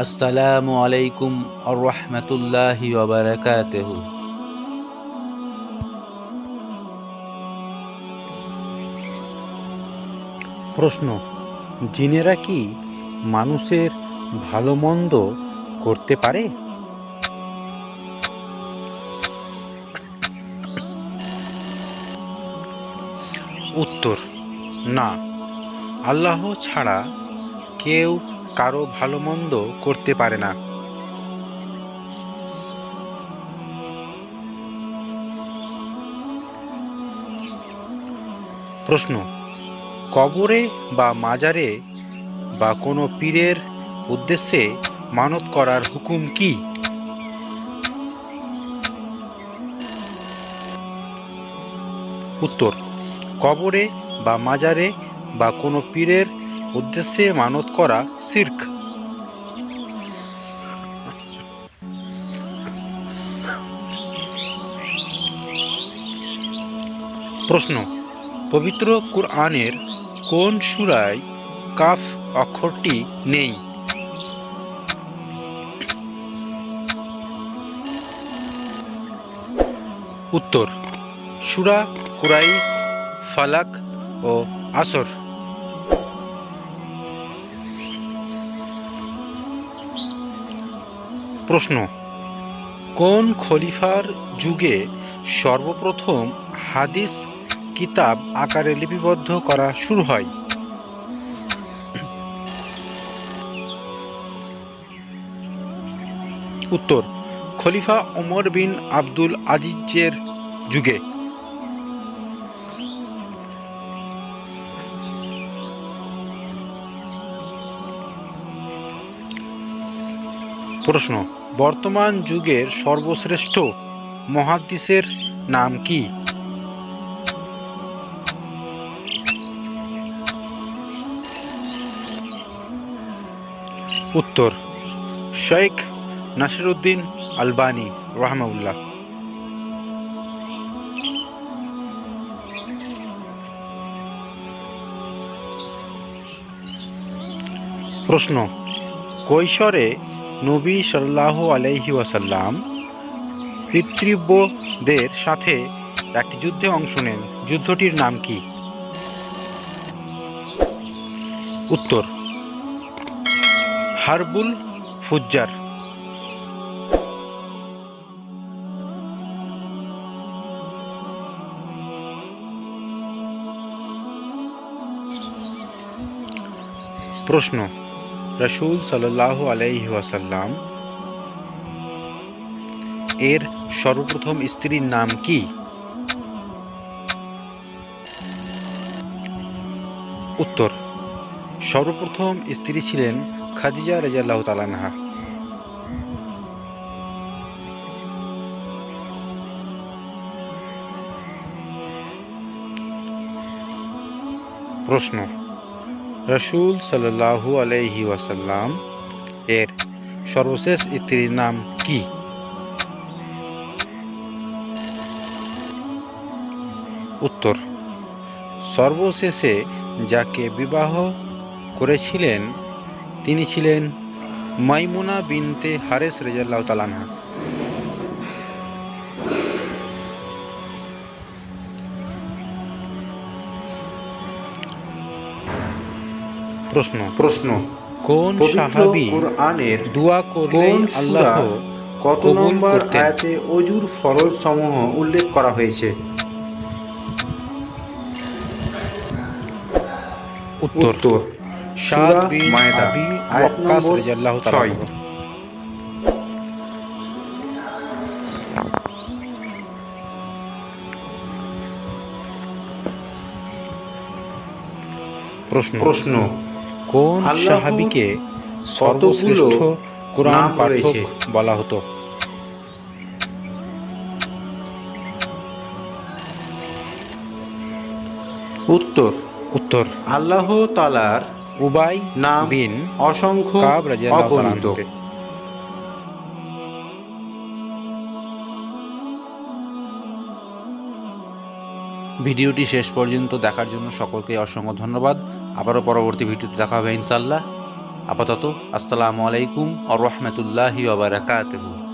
আসসালামু আলাইকুম আর রহমতুল্লাহি ওবরাকাতেহ প্রশ্ন, জিনেরা কি মানুষের ভালো মন্দ করতে পারে? উত্তর, না। আল্লাহ ছাড়া কেউ কারও ভালো মন্দ করতে পারে না। প্রশ্ন, কবরে বা মাজারে বা কোনো পীরের উদ্দেশ্যে মানত করার হুকুম কি? উত্তর, কবরে বা মাজারে বা কোনো পীরের উদ্দেশ্যে মানত করা সির্ক। প্রশ্ন, পবিত্র কুরআনের কোন সুরায় কাফ অক্ষরটি নেই? উত্তর, সুরা কুরাইশ, ফালাক ও আসর। প্রশ্ন। কোন খলিফার যুগে সর্বপ্রথম হাদিস কিতাব আকারে লিপিবদ্ধ করা শুরু হয়? উত্তর, খলিফা ওমর বিন আব্দুল আজিজের যুগে। প্রশ্ন বর্তমান যুগের সর্বশ্রেষ্ঠ মহাদ্দিসের নাম কি? উত্তর শেখ নাসিরুদ্দিন আলবানি রহমাউল্লাহ প্রশ্ন কৈশোরে নবী সাল্লাহ আলাইহি ওয়াসাল্লাম পিতৃব্যদের সাথে একটি যুদ্ধে অংশ নেন। যুদ্ধটির নাম কি? উত্তর, হারবুল ফুজ্জার। প্রশ্ন রসুল সাল্লাহ আলাইহি ওয়াসাল্লাম এর সর্বপ্রথম স্ত্রীর নাম কি? উত্তর, সর্বপ্রথম স্ত্রী ছিলেন খাদিজা রাজিয়াল্লাহ তালানহা প্রশ্ন রসুল সাল্লাহু আলাইহি ওয়াসাল্লাম এর সর্বশেষ স্ত্রীর নাম কি? উত্তর, সর্বশেষে যাকে বিবাহ করেছিলেন, তিনি ছিলেন মাইমুনা বিনতে হারেস রেজাল্লাহ তালানহা প্রশ্ন। প্রশ্ন। কোন সাহাবী কোরআনের দোয়া করলে কোন আল্লাহ কত নম্বর? আয়াতে অজুর ফরজ সমূহ উল্লেখ করা হয়েছে? উত্তর। সাদ বিন আবি আয়াত ওয়াক্কাস রাদিয়াল্লাহু তাআলা প্রশ্ন। প্রশ্ন। কোন সাহাবিকে সর্বশ্রেষ্ঠ কোরআন পাঠক বলা হতো? উত্তর। উত্তর। আল্লাহ তালার উবাই নাম বিন অসংখ্য কাব ভিডিওটি শেষ পর্যন্ত দেখার জন্য সকলকে অসংখ্য ধন্যবাদ। আবারও পরবর্তী ভিডিওতে দেখা হবে ইনশাল্লাহ আপাতত, আসসালামু আলাইকুম আ রহমতুল্লাহি ওবরাকাতহু